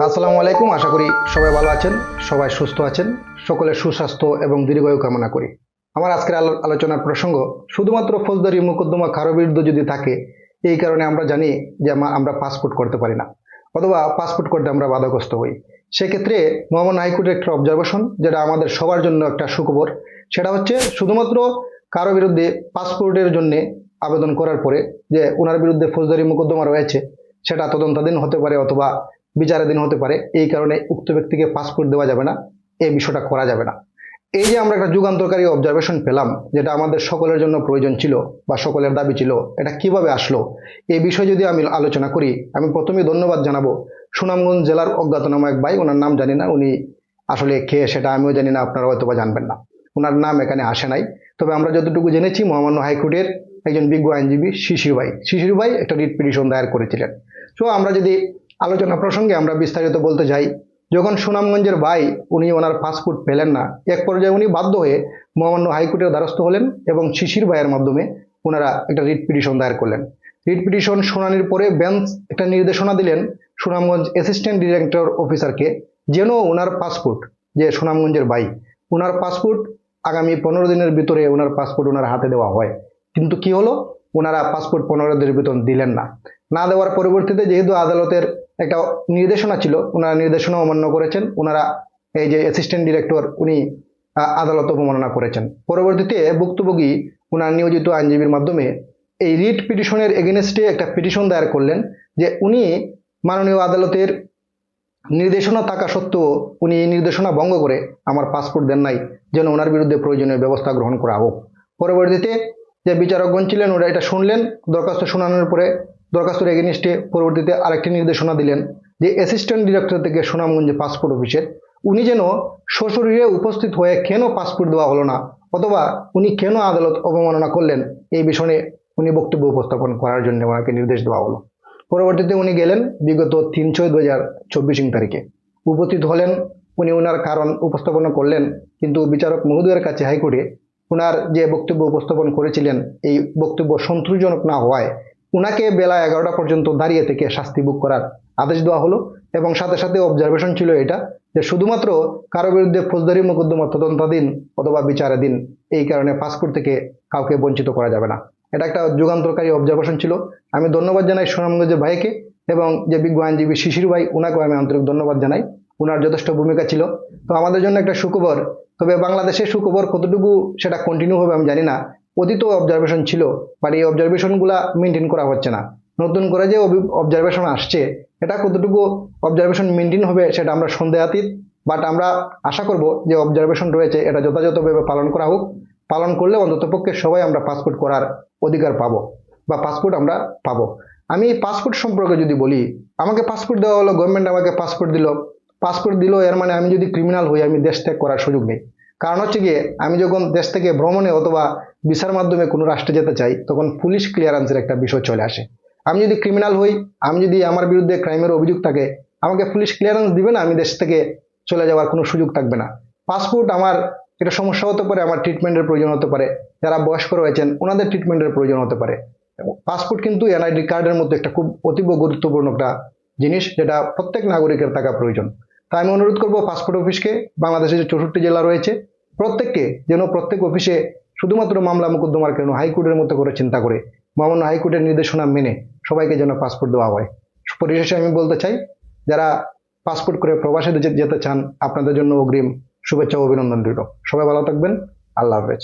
আসসালামু আলাইকুম, আশা করি সবাই ভালো আছেন, সবাই সুস্থ আছেন। সকলের সুস্বাস্থ্য এবং দীর্ঘায়ু কামনা করি। আমার আজকের আলো- আলোচনার প্রসঙ্গ, শুধুমাত্র ফৌজদারি মোকদ্দমা কারও বিরুদ্ধে যদি থাকে, এই কারণে আমরা জানি যে আমা- আমরা পাসপোর্ট করতে পারি না, অথবা পাসপোর্ট করতে আমরা বাধাগ্রস্ত হই। সেক্ষেত্রে মোহাম্মদ হাইকোর্টের একটা অবজারভেশন যেটা আমাদের সবার জন্য একটা সুখবর, সেটা হচ্ছে শুধুমাত্র কারও বিরুদ্ধে পাসপোর্টের জন্যে আবেদন করার পরে যে ওনার বিরুদ্ধে ফৌজদারি মোকদ্দমা রয়েছে, সেটা তদন্তাধীন হতে পারে অথবা বিচারাধীন হতে পারে, এই কারণে উক্ত ব্যক্তিকে পাসপোর্ট দেওয়া যাবে না, এই বিষয়টা করা যাবে না। এই যে আমরা একটা যুগান্তকারী অবজারভেশন পেলাম, যেটা আমাদের সকলের জন্য প্রয়োজন ছিল বা সকলের দাবি ছিল, এটা কীভাবে আসলো, এই বিষয়ে যদি আমি আলোচনা করি, আমি প্রথমেই ধন্যবাদ জানাব সুনামগঞ্জ জেলার অজ্ঞাতনামা এক ভাই, ওনার নাম জানি না, উনি আসলে খেয়ে সেটা আমিও জানি না, আপনারা হয়তো বা জানবেন না। ওনার নাম এখানে আসে নাই। তবে আমরা যতটুকু জেনেছি, মহামান্য হাইকোর্টের একজন বিজ্ঞ আইনজীবী শিশির ভাই। শিশির ভাই একটা রিট পিটিশন দায়ের করেছিলেন। তো আমরা যদি আলোচনা প্রসঙ্গে আমরা বিস্তারিত বলতে যাই। যখন সুনামগঞ্জের ভাই, উনি ওনার পাসপোর্ট পেলেন না, এক পর্যায়ে উনি বাধ্য হয়ে মহামান্য হাইকোর্টের দ্বারস্থ হলেন এবং শিশির ভাইয়ের মাধ্যমে ওনারা একটা রিট পিটিশন দায়ের করলেন। রিট পিটিশন শুনানির পরে বেঞ্চ একটা নির্দেশনা দিলেন সুনামগঞ্জ অ্যাসিস্ট্যান্ট ডিরেক্টর অফিসারকে, যেন ওনার পাসপোর্ট, যে সুনামগঞ্জের ভাই, ওনার পাসপোর্ট আগামী পনেরো দিনের ভিতরে ওনার পাসপোর্ট ওনার হাতে দেওয়া হয়। কিন্তু কি হলো? ওনারা পাসপোর্ট পনেরো দিনের ভিতর দিলেন না। না দেওয়ার পরবর্তীতে যেহেতু আদালতের একটা নির্দেশনা ছিল ওনারা নির্দেশনা অমান্য করেছেন ওনারা এই যে অ্যাসিস্ট্যান্ট ডিরেক্টর উনি আদালত অবমাননা করেছেন। পরবর্তীতে ভুক্তভোগী ওনার নিয়োজিত আইনজীবীর মাধ্যমে এই রিট পিটিশনের এগেনস্টে একটা পিটিশন দায়ের করলেন যে উনি মাননীয় আদালতের নির্দেশনা থাকা সত্ত্বেও উনি এই নির্দেশনা ভঙ্গ করে আমার পাসপোর্ট দেন নাই, যেন ওনার বিরুদ্ধে প্রয়োজনীয় ব্যবস্থা গ্রহণ করা হোক। পরবর্তীতে যে বিচারকগণ ছিলেন, ওরা এটা শুনলেন, দরখাস্ত শোনানোর পরে দরখাস্তর এগেনিস্টে পরবর্তীতে আরেকটি নির্দেশনা দিলেন যে অ্যাসিস্ট্যান্ট ডিরেক্টর থেকে সুনামগঞ্জ পাসপোর্ট অফিসের উনি যেন সশরীরে উপস্থিত হয়ে কেন পাসপোর্ট দেওয়া হলো না, অথবা উনি কেন আদালত অবমাননা করলেন, এই বিষয়ে উনি বক্তব্য উপস্থাপন করার জন্য ওনাকে নির্দেশ দেওয়া হলো। পরবর্তীতে উনি গেলেন বিগত তিন ছয় দু হাজার চব্বিশ তারিখে। উপস্থিত হলেন, উনি ওনার কারণ উপস্থাপন করলেন, কিন্তু বিচারক মহোদয়ের কাছে হাইকোর্টে ওনার যে বক্তব্য উপস্থাপন করেছিলেন, এই বক্তব্য সন্তোষজনক না হওয়ায় ওনাকে বেলা এগারোটা পর্যন্ত দাঁড়িয়ে থেকে শাস্তি বুক করার আদেশ দেওয়া হলো এবং সাথে সাথে অবজারভেশন ছিল এটা যে শুধুমাত্র কারও বিরুদ্ধে ফৌজদারি, মোকদ্দমা তদন্তাধীন অথবা বিচারাধীন এই কারণে পাসপোর্ট থেকে কাউকে বঞ্চিত করা যাবে না। এটা একটা যুগান্তরকারী অবজারভেশন ছিল। আমি ধন্যবাদ জানাই সুনামগঞ্জের ভাইকে এবং যে বিজ্ঞ আইনজীবী শিশির ভাই ওনাকেও আমি আন্তরিক ধন্যবাদ জানাই। ওনার যথেষ্ট ভূমিকা ছিল। তো আমাদের জন্য একটা সুখবর, তবে বাংলাদেশের সুখবর কতটুকু সেটা কন্টিনিউ হবে আমি জানি না। অতীত অবজারভেশন ছিল বাট এই অবজারভেশনগুলা মেনটেন করা হচ্ছে না। নতুন করে যে অবজারভেশন আসছে, এটা কতটুকু অবজারভেশন মেনটেন হবে সেটা আমরা সন্দেহাতীত বাট আমরা আশা করব যে অবজারভেশন রয়েছে, এটা যথাযথভাবে পালন করা হোক। পালন করলে অন্ততপক্ষে সবাই আমরা পাসপোর্ট করার অধিকার পাবো, বা পাসপোর্ট আমরা পাবো। আমি পাসপোর্ট সম্পর্কে যদি বলি, আমাকে পাসপোর্ট দেওয়া হলো গভর্নমেন্ট আমাকে পাসপোর্ট দিল। পাসপোর্ট দিল, এর মানে আমি যদি ক্রিমিনাল হই, আমি দেশ ত্যাগ করার সুযোগ নেই। কারণ হচ্ছে গিয়ে, আমি যখন দেশ থেকে ভ্রমণে অথবা ভিসার মাধ্যমে কোনো রাষ্ট্রে যেতে চাই, তখন পুলিশ ক্লিয়ারেন্সের একটা বিষয় চলে আসে। আমি যদি ক্রিমিনাল হই, আমি যদি আমার বিরুদ্ধে ক্রাইমের অভিযোগ থাকে, আমাকে পুলিশ ক্লিয়ারেন্স দিবে না, আমি দেশ থেকে চলে যাওয়ার কোনো সুযোগ থাকবে না। পাসপোর্ট আমার, এটা সমস্যা হতে পারে, আমার ট্রিটমেন্টের প্রয়োজন হতে পারে। যারা বয়স্ক রয়েছেন, ওনাদের ট্রিটমেন্টের প্রয়োজন হতে পারে। পাসপোর্ট কিন্তু এনআইডি কার্ডের মধ্যে একটা খুব অতীব গুরুত্বপূর্ণ একটা জিনিস, যেটা প্রত্যেক নাগরিকের থাকা প্রয়োজন। তাই আমি অনুরোধ করব পাসপোর্ট অফিসকে বাংলাদেশের যে চৌষট্টি জেলা রয়েছে প্রত্যেককে যেন প্রত্যেক অফিসে শুধুমাত্র মামলা মোকদ্দমার কেন হাইকোর্টের মতো করে চিন্তা করে। মহামান্য হাইকোর্টের নির্দেশনা মেনে সবাইকে যেন পাসপোর্ট দেওয়া হয়। পরিশেষে আমি বলতে চাই, যারা পাসপোর্ট করে প্রবাসে যেতে চান, আপনাদের জন্য অগ্রিম শুভেচ্ছা ও অভিনন্দন রইল। সবাই ভালো থাকবেন। আল্লাহ হাফেজ।